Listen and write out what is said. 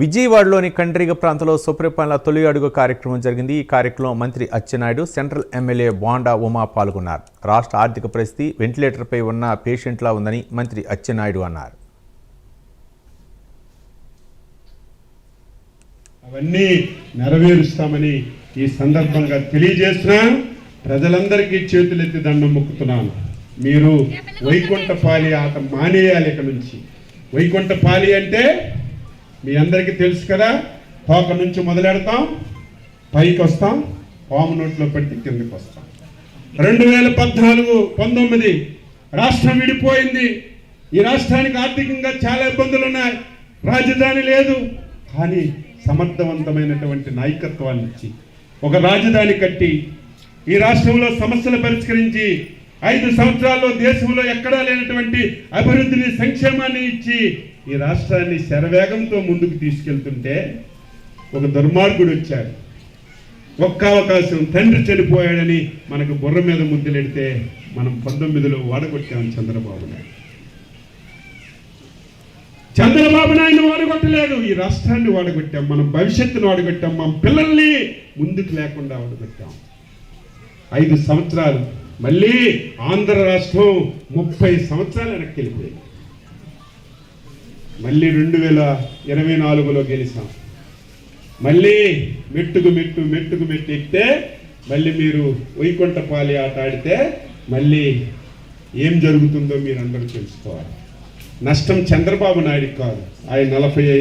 విజయవాడలోని కండ్రిగ ప్రాంతంలో సుప్రపాలన తొలి అడుగు కార్యక్రమం జరిగింది. ఈ కార్యక్రమంలో మంత్రి అచ్చెన్నాయుడు సెంట్రల్ ఎమ్మెల్యే బాండా ఉమా పాల్గొన్నారు. రాష్ట్ర ఆర్థిక పరిస్థితి వెంటిలేటర్పై ఉన్న పేషెంట్లా ఉందని మంత్రి అచ్చెన్నాయుడు అన్నారు. అవన్నీ నెరవేరుస్తామని ఈ సందర్భంగా తెలియజేస్తున్నాను ప్రజలందరికీ చేతులెత్తి దండం మొక్కుతున్నాను. మీరు వైకుంఠపాలి ఆట మానేయాలి ఇక నుంచి. వైకుంఠపాలి అంటే మీ అందరికీ తెలుసు కదా తోక నుంచి మొదలెడతాం పైకి వస్తాం పాము నోట్లో పెట్టి కిందకి వస్తాం. రెండు వేల పద్నాలుగు పంతొమ్మిది రాష్ట్రం విడిపోయింది. ఈ రాష్ట్రానికి ఆర్థికంగా చాలా ఇబ్బందులు ఉన్నాయి. రాజధాని లేదు. కానీ సమర్థవంతమైనటువంటి నాయకత్వాన్ని ఇచ్చి ఒక రాజధాని కట్టి ఈ రాష్ట్రంలో సమస్యలు పరిష్కరించి ఐదు సంవత్సరాల్లో దేశంలో ఎక్కడా లేనటువంటి అభివృద్ధిని సంక్షేమాన్ని ఇచ్చి ఈ రాష్ట్రాన్ని శరవేగంతో ముందుకు తీసుకెళ్తుంటే ఒక దుర్మార్గుడు వచ్చాడు. ఒక్క అవకాశం తండ్రి చనిపోయాడని మనకు బుర్ర మీద ముద్దులెడితే మనం పంతొమ్మిదిలో వాడగొట్టాం చంద్రబాబు నాయుడు. చంద్రబాబు నాయుడు వాడగొట్టలేదు. ఈ రాష్ట్రాన్ని వాడగొట్టాం మనం భవిష్యత్తును వాడగొట్టాం మన పిల్లల్ని ముందుకు లేకుండా వాడగొట్టాం. ఐదు సంవత్సరాలు మళ్ళీ ఆంధ్ర రాష్ట్రం ముప్పై సంవత్సరాలు వెనక్కి వెళ్ళిపోయింది. మళ్ళీ రెండు వేల ఇరవై నాలుగులో గెలిచాం. మళ్ళీ మెట్టుకు మెట్టు మెట్టుకు మెట్టు ఎక్కితే మళ్ళీ మీరు వైకుంఠపాలి ఆట ఆడితే మళ్ళీ ఏం జరుగుతుందో మీరు అందరూ తెలుసుకోవాలి. నష్టం చంద్రబాబు నాయుడు కాదు ఆయన నలభై